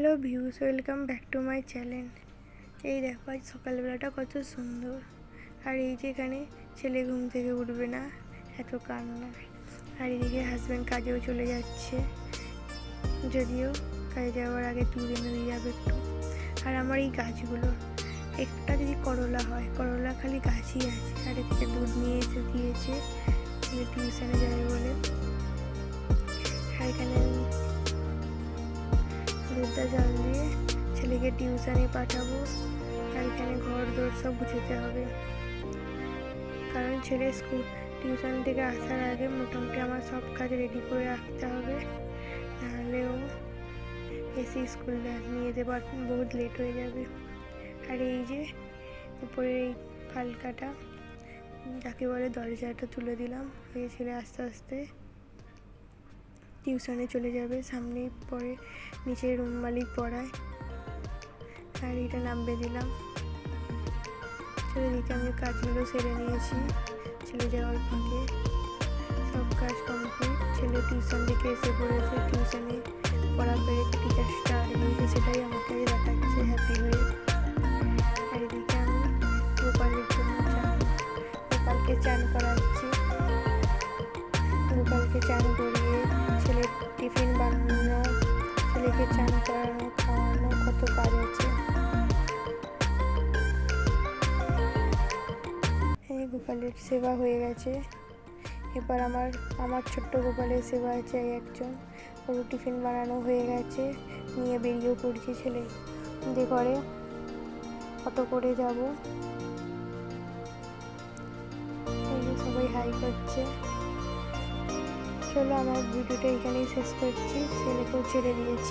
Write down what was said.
Hello views welcome back to my channel এই দেখো, আজ সকালবেলাটা কত সুন্দর। আর এই যে এখানে ছেলে ঘুম থেকে উঠবে না, এত কান্না। আর এদিকে হাজব্যান্ড কাজেও চলে যাচ্ছে। যদিও কাজে যাওয়ার আগে তুলে নিয়ে যাবে একটু। আর আমার এই গাছগুলো, একটা যদি করলা হয়, করলা খালি গাছই আছে। আর এদিকে দুধ নিয়ে এসে দিয়েছে টিউশনে যাবে বলে। দুধটা জল দিয়ে ছেলেকে টিউশনে পাঠাবো। আর ঘর দোর সব গুছাতে হবে। কারণ ছেলে স্কুল, টিউশন থেকে আসার আগে মোটামুটি আমার সব কাজ রেডি করে রাখতে হবে। নাহলে ও এসে স্কুল নিয়ে যেতে পার বহুত লেট হয়ে যাবে। আর এই যে উপরে এই ফালকাটা, যাকে বলে দরজাটা তুলে দিলাম। ওই ছেলে আস্তে আস্তে টিউশনে চলে যাবে সামনেই পরে নিচে রুম মালিক পড়ায়। এটা নামবে দিলাম। চলে দিকে আমি কাজগুলো সেরে নিয়েছি ছেলে যাওয়ার ফাঁকে সব কাজ কমপ্লিট ছেলে টিউশন থেকে এসে পড়েছে টিউশনে পড়া পেরে টিচার স্টার্ট হয়েছে সেটাই আমাকে দেখাচ্ছে হ্যাপি হয়ে। আর এদিকে আমি গোপালের জন্য চান, গোপালকে চান করাচ্ছি। গোপালকে চান ছেলের টিফিন বানানো, ছেলেকে চান করানো, খাওয়ানো, কত কাজ আছে। এই গোপালের সেবা হয়ে গেছে। এবার আমার আমার ছোট্ট গোপালের সেবা আছে একজন। ওর টিফিন বানানো হয়ে গেছে। নিয়ে বেরিয়েও পড়ছি ছেলে। দিয়ে ঘরে। অটো করে যাব? যে সবাই হাই করছে। চলো আমার ভিডিওটা এখানেই শেষ করছি। ছেলেকেও ছেড়ে দিয়েছি।